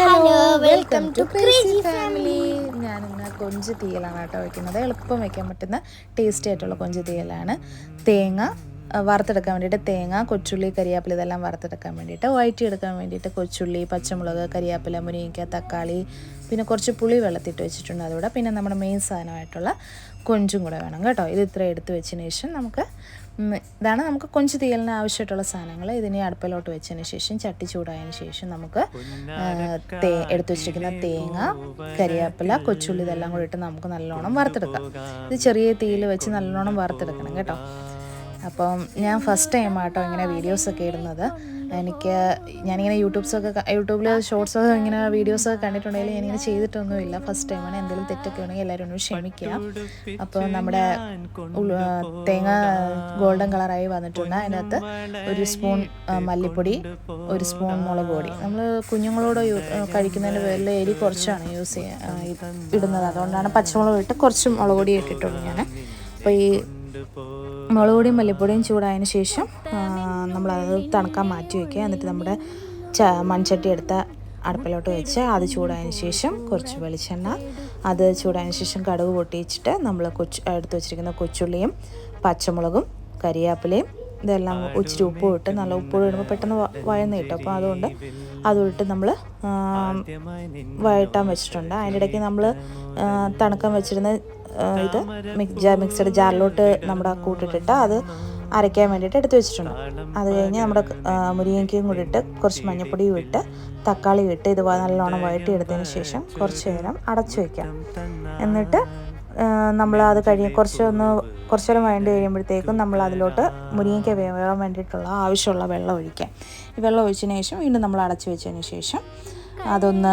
Hello welcome to crazy family ഞാനിന്ന് കൊഞ്ച് തീയലാണ് കേട്ടോ വയ്ക്കുന്നത് എളുപ്പം വയ്ക്കാൻ പറ്റുന്ന ടേസ്റ്റി ആയിട്ടുള്ള കൊഞ്ച് തീയലാണ്. തേങ്ങ വറുത്തെടുക്കാൻ വേണ്ടിയിട്ട് തേങ്ങ കൊച്ചുള്ളി കരിയാപ്പില ഇതെല്ലാം വറുത്തെടുക്കാൻ വേണ്ടിയിട്ട് വഴറ്റി എടുക്കാൻ വേണ്ടിയിട്ട് കൊച്ചുള്ളി പച്ചമുളക് കരിയാപ്പില മുരിങ്ങയ്ക്ക തക്കാളി പിന്നെ കുറച്ച് പുളി വെള്ളത്തിട്ട് വെച്ചിട്ടുണ്ട് അതുകൂടെ പിന്നെ നമ്മുടെ മെയിൻ സാധനമായിട്ടുള്ള കൊഞ്ചും കൂടെ വേണം കേട്ടോ. ഇത് ഇത്ര എടുത്ത് വെച്ചതിന് ശേഷം നമുക്ക് ഇതാണ് നമുക്ക് കൊഞ്ച് തീയലിന് ആവശ്യമായിട്ടുള്ള സാധനങ്ങൾ. ഇതിനെ അടുപ്പിലോട്ട് വെച്ചതിന് ശേഷം ചട്ടി ചൂടായതിന് ശേഷം നമുക്ക് തേ എടുത്തു വെച്ചിരിക്കുന്ന തേങ്ങ കരിയാപ്പില കൊച്ചുള്ളി ഇതെല്ലാം കൂടി ഇട്ട് നമുക്ക് നല്ലോണം വറുത്തെടുക്കാം. ഇത് ചെറിയ തീയിൽ വെച്ച് നല്ലോണം വറുത്തെടുക്കണം കേട്ടോ. അപ്പം ഞാൻ ഫസ്റ്റ് ടൈം ആട്ടോ ഇങ്ങനെ വീഡിയോസൊക്കെ ഇടുന്നത്. എനിക്ക് ഞാനിങ്ങനെ യൂട്യൂബ്സൊക്കെ യൂട്യൂബിൽ ഷോർട്സൊക്കെ ഇങ്ങനെ വീഡിയോസൊക്കെ കണ്ടിട്ടുണ്ടെങ്കിൽ ഞാനിങ്ങനെ ചെയ്തിട്ടൊന്നുമില്ല. ഫസ്റ്റ് ടൈമാണ് എന്തെങ്കിലും തെറ്റൊക്കെ ഉണ്ടെങ്കിൽ എല്ലാവരും ഒന്ന് ക്ഷമിക്കുക. അപ്പോൾ നമ്മുടെ തേങ്ങ ഗോൾഡൻ കളറായി വന്നിട്ടുണ്ട്. അതിനകത്ത് ഒരു സ്പൂൺ മല്ലിപ്പൊടി ഒരു സ്പൂൺ മുളക് പൊടി. നമ്മൾ കുഞ്ഞുങ്ങളോട് കഴിക്കുന്നതിന്റെ പേരിൽ എരി കുറച്ചാണ് യൂസ് ചെയ്യുക ഇടുന്നത്. അതുകൊണ്ടാണ് പച്ചമുളക് ഇട്ട് കുറച്ച് മുളക് പൊടി ഇട്ടിട്ടുള്ളൂ ഞാൻ അപ്പോൾ ഈ മുളക് പൊടിയും മല്ലിപ്പൊടിയും ചൂടായതിന് ശേഷം നമ്മളത് തണുക്കാൻ മാറ്റി വയ്ക്കുക എന്നിട്ട് നമ്മുടെ ച മൺചട്ടി എടുത്ത അടുപ്പിലോട്ട് വെച്ച് അത് ചൂടായതിന് ശേഷം കുറച്ച് വെളിച്ചെണ്ണ. അത് ചൂടായതിന് ശേഷം കടുക് പൊട്ടിച്ചിട്ട് നമ്മൾ കൊച്ചു എടുത്ത് വെച്ചിരിക്കുന്ന കൊച്ചുള്ളിയും പച്ചമുളകും കരിയാപ്പിലയും ഇതെല്ലാം ഇച്ചിരി ഉപ്പും ഇട്ട് നല്ല ഉപ്പ് ഇടുമ്പോൾ പെട്ടെന്ന് വഴന്ന് കിട്ടും. അപ്പോൾ അതുകൊണ്ട് അതും ഇട്ട് നമ്മൾ വഴട്ടാൻ വെച്ചിട്ടുണ്ട്. അതിന്റെ ഇടയ്ക്ക് നമ്മൾ തണുക്കാൻ വെച്ചിരുന്ന ഇത് മിക്സ് മിക്സഡ് ജാറിലോട്ട് നമ്മുടെ കൂട്ടിട്ടിട്ട് അത് അരയ്ക്കാൻ വേണ്ടിയിട്ട് എടുത്തു വെച്ചിട്ടുണ്ട്. അത് കഴിഞ്ഞ് നമ്മുടെ മുരിങ്ങയ്ക്കും കൂടി ഇട്ട് കുറച്ച് മഞ്ഞപ്പൊടിയും ഇട്ട് തക്കാളി ഇട്ട് ഇത് നല്ലോണം വഴറ്റി എടുത്തതിന് ശേഷം കുറച്ച് നേരം അടച്ചു വയ്ക്കാം എന്നിട്ട് നമ്മൾ അത് കഴിയ കുറച്ചൊന്ന് കുറച്ചൊരു വേണ്ടി കഴിയുമ്പോഴത്തേക്കും നമ്മൾ അതിലോട്ട് മുരിങ്ങയ്ക്ക വേവാൻ വേണ്ടിയിട്ടുള്ള ആവശ്യമുള്ള വെള്ളം ഒഴിക്കാം. ഈ വെള്ളം ഒഴിച്ചതിന് ശേഷം വീണ്ടും നമ്മൾ അടച്ചു വെച്ചതിന് ശേഷം അതൊന്ന്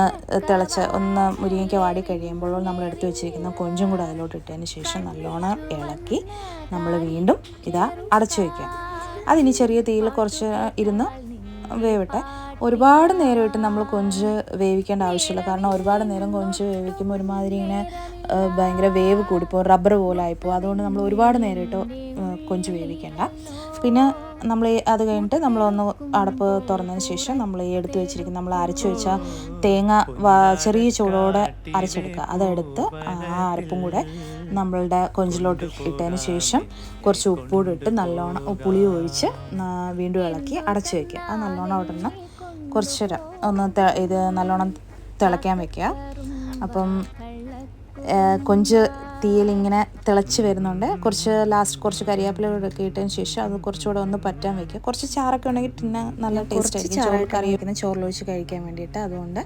തിളച്ച് ഒന്ന് മുരിങ്ങയ്ക്ക വാടി കഴിയുമ്പോൾ നമ്മൾ എടുത്തു വെച്ചിരിക്കുന്ന കൊഞ്ചും കൂടെ അതിലോട്ട് ഇട്ടതിന് ശേഷം നല്ലോണം ഇളക്കി നമ്മൾ വീണ്ടും ഇതാ അടച്ചു വയ്ക്കാം അതിനി ചെറിയ തീയിൽ കുറച്ച് ഇരുന്ന് വേവട്ടെ ഒരുപാട് നേരമായിട്ട് നമ്മൾ കൊഞ്ച് വേവിക്കേണ്ട ആവശ്യമില്ല. കാരണം ഒരുപാട് നേരം കൊഞ്ച് വേവിക്കുമ്പോൾ ഒരുമാതിരി ഇങ്ങനെ ഭയങ്കര വേവ് കൂടിപ്പോൾ റബ്ബർ പോലെ ആയിപ്പോൾ അതുകൊണ്ട് നമ്മൾ ഒരുപാട് നേരമായിട്ട് കൊഞ്ച് വേവിക്കേണ്ട. പിന്നെ നമ്മൾ അത് കഴിഞ്ഞിട്ട് നമ്മളൊന്ന് അടപ്പ് തുറന്നതിന് ശേഷം നമ്മൾ ഈ എടുത്ത് വെച്ചിരിക്കുന്ന നമ്മൾ അരച്ച് വെച്ച തേങ്ങ ചെറിയ ചൂടോടെ അരച്ചെടുക്കുക. അതെടുത്ത് ആ അരപ്പും കൂടെ നമ്മളുടെ കൊഞ്ചിലോട്ട് ഇട്ടതിന് ശേഷം കുറച്ച് ഉപ്പൂടിട്ട് നല്ലോണം പുളി ഒഴിച്ച് വീണ്ടും ഇളക്കി അടച്ച് വയ്ക്കുക അത് നല്ലോണം അവിടെ നിന്ന് കുറച്ച് ഒന്ന് ഇത് നല്ലോണം തിളയ്ക്കാൻ വെക്കുക. അപ്പം കൊഞ്ച് കൊഞ്ച് തീയിലിങ്ങനെ തിളച്ച് വരുന്നുണ്ട്. കുറച്ച് ലാസ്റ്റ് കുറച്ച് കരിവേപ്പില കൂടെ ഇട്ടതിന് ശേഷം അത് കുറച്ചുകൂടെ ഒന്ന് പറ്റാൻ വെക്കുക. കുറച്ച് ചാറൊക്കെ ഉണ്ടെങ്കിൽ പിന്നെ നല്ല ടേസ്റ്റ് ആയിരിക്കും. ചോറ് കറി വെക്കുന്ന ചോറിലൊഴിച്ച് കഴിക്കാൻ വേണ്ടിയിട്ട് അതുകൊണ്ട്